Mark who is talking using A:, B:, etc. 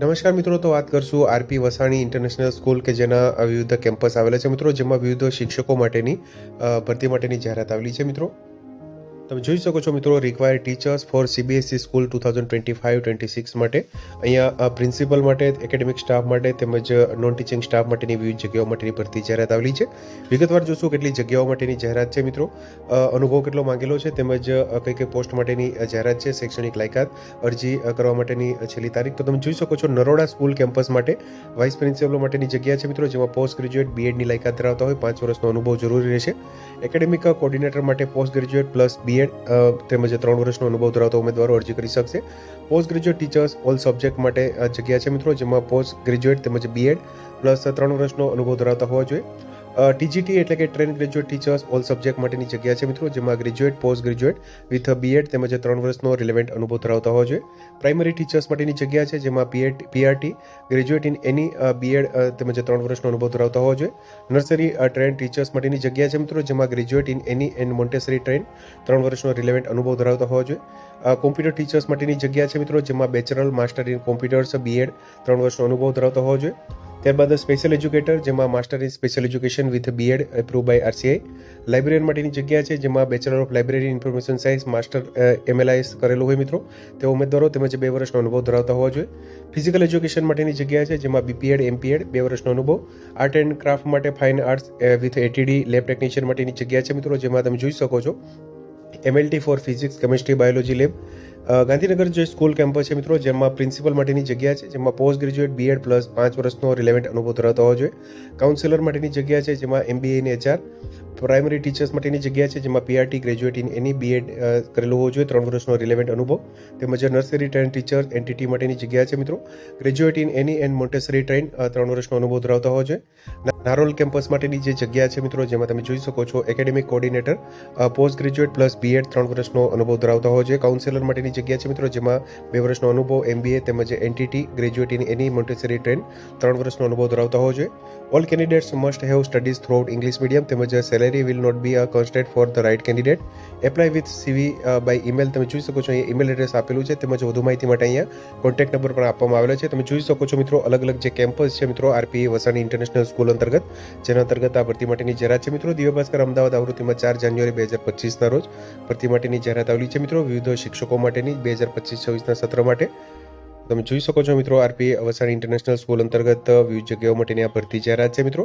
A: નમસ્કાર મિત્રો, તો વાત કરશું આરપી વસાણી ઇન્ટરનેશનલ સ્કૂલ કે જેના વિવિધ કેમ્પસ આવેલા છે. મિત્રો, જેમાં વિવિધ શિક્ષકો માટેની ભરતી માટેની જાહેરાત આવેલી છે, મિત્રો. તમે જોઈ શકો છો મિત્રો required teachers for CBSE school two thousand twenty five twenty six માટે. અહીંયા પ્રિન્સિપલ માટે એકેડેમિક સ્ટાફ માટે તેમજ નોન ટીચિંગ સ્ટાફ માટેની વિવિધ જગ્યાઓ માટેની ભરતી જાહેરાત આવેલી છે. વિગતવાર જોશું કેટલી જગ્યાઓ માટેની જાહેરાત છે મિત્રો. અનુભવ કેટલો માંગેલો છે તેમજ કઈ કઈ પોસ્ટ માટેની જાહેરાત છે, શૈક્ષણિક લાયકાત, અરજી કરવા માટેની છેલ્લી તારીખ. તો તમે જોઈ શકો છો નરોડા સ્કૂલ કેમ્પસ માટે વાઇસ પ્રિન્સિપલ માટેની જગ્યા છે મિત્રો, જેમાં પોસ્ટ ગ્રેજ્યુએટ બીએડની લાયકાત ધરાવતા હોય. પાંચ વર્ષનો અનુભવ જરૂરી રહેશે. એકેડેમિક કોર્ડિનેટર માટે પોસ્ટ ગ્રેજ્યુએટ પ્લસ બીએડ તેમજ ત્રણ વર્ષનો અનુભવ ધરાવતા ઉમેદવારો અરજી કરી શકશે. Post graduate teachers all subject માટે જગ્યા છે મિત્રો, જેમાં પોસ્ટ ગ્રેજ્યુએટ તેમજ બીએડ પ્લસ ત્રણ વર્ષનો અનુભવ ધરાવતા હોવા જોઈએ. ટીજીટી એટલે કે train graduate teachers all subject માટેની જગ્યા છે મિત્રો, જેમાં graduate post graduate with BEd તેમજ ત્રણ વર્ષનો રિલેવન્ટ અનુભવ ધરાવતા હોવા જોઈએ પ્રાઇમરી ટીચર્સ માટેની જગ્યા છે, જેમાં PEd PRT graduate in any BEd તેમજ ત્રણ વર્ષનો અનુભવ ધરાવતા હોવા જોઈએ નર્સરી ટ્રેન ટીચર્સ માટેની જગ્યા છે મિત્રો, જેમાં graduate in any and Montessori train ત્રણ વર્ષનો રિલેવન્ટ અનુભવ ધરાવતા હોવા જોઈએ કોમ્પ્યુટર ટીચર્સ માટેની જગ્યા છે મિત્રો, જેમાં bachelor master in computers BEd ત્રણ વર્ષનો અનુભવ ધરાવતા હોવા જોઈએ ત્યારબાદ સ્પેશિયલ એજ્યુકેટર જેમાં master in special education with BEd approve by RCI librarian માટેની જગ્યા છે, જેમાં bachelor of library information science master MLIS કરેલું હોય મિત્રો. તેઓ ઉમેદવારો તેમજ બે વર્ષનો અનુભવ ધરાવતા હોવા જોઈએ. ફિઝિકલ એજ્યુકેશન માટેની જગ્યા છે, જેમાં બીપીએડ એમપીએડ બે વર્ષનો અનુભવ. આર્ટ એન્ડ ક્રાફ્ટ માટે fine arts with ATD lab technician માટેની જગ્યા છે મિત્રો, જેમાં તમે જોઈ શકો છો. MLT for physics chemistry biology lab Gandhinagar જે સ્કૂલ કેમ્પસ છે મિત્રો, જેમાં પ્રિન્સિપલ માટેની જગ્યા છે, જેમાં પોસ્ટ ગ્રેજ્યુએટ બીએડ પ્લસ પાંચ વર્ષનો રિલેવન્ટ અનુભવ ધરાવતો હોવો જોઈએ. કાઉન્સિલર માટેની જગ્યા છે, જેમાં એમબીએ ને એચઆર. પ્રાઇમરી ટીચર્સ માટેની જગ્યા છે, જેમાં PRT graduate in any BEd કરેલું હોવો જોઈએ. ત્રણ વર્ષનો રિલેવન્ટ અનુભવ તેમજ નર્સરી ટ્રેન ટીચર એનટીટી માટેની જગ્યા છે મિત્રો. Graduate in any and Montessori train ત્રણ વર્ષનો અનુભવ ધરાવતા હોવો જોઈએ. નારોલ કેમ્પસ માટેની જે જગ્યા છે મિત્રો, જેમાં તમે જોઈ શકો છો academic coordinator post graduate plus BEd ત્રણ વર્ષનો અનુભવ ધરાવતા હોવો જોઈએ. કાઉન્સેલર માટેની જગ્યા છે મિત્રો, જેમાં બે વર્ષનો અનુભવ એમબીએ તેમજ NTT graduate in any Montessori train ત્રણ વર્ષનો અનુભવ ધરાવતા હોવો જોઈએ. All candidates must have studies throughout English medium તેમજ salary will not be a constant for the right candidate apply with CV by email તમે જોઈ શકો છો. અહીંયા ઈમેલ એડ્રેસ આપેલું છે. તેમજ વધુ માહિતી માટે અહીંયા કોન્ટેક્ટ નંબર પણ આપવામાં આવેલો છે. તમે જોઈ શકો છો મિત્રો, અલગ અલગ જે કેમ્પસ છે મિત્રો આરપી વસાણી ઇન્ટરનેશનલ સ્કૂલ અંતર્ગત. જેના અંતર્ગત આ ભરતી માટેની જાહેરાત છે મિત્રો. દિવ્ય ભાસ્કર અમદાવાદ આવૃત્તિમાં ચાર જાન્યુઆરી બે હજાર પચીસના રોજ ભરતી માટેની જાહેરાત આવેલી છે મિત્રો. વિવિધ શિક્ષકો માટેની બે હજાર પચીસ છવ્વીસના સત્ર માટે. તમે જોઈ શકો છો મિત્રો આરપી વસાણી ઇન્ટરનેશનલ સ્કૂલ અંતર્ગત, વિવિધ જગ્યાઓ માટેની આ ભરતી જાહેરાત છે મિત્રો.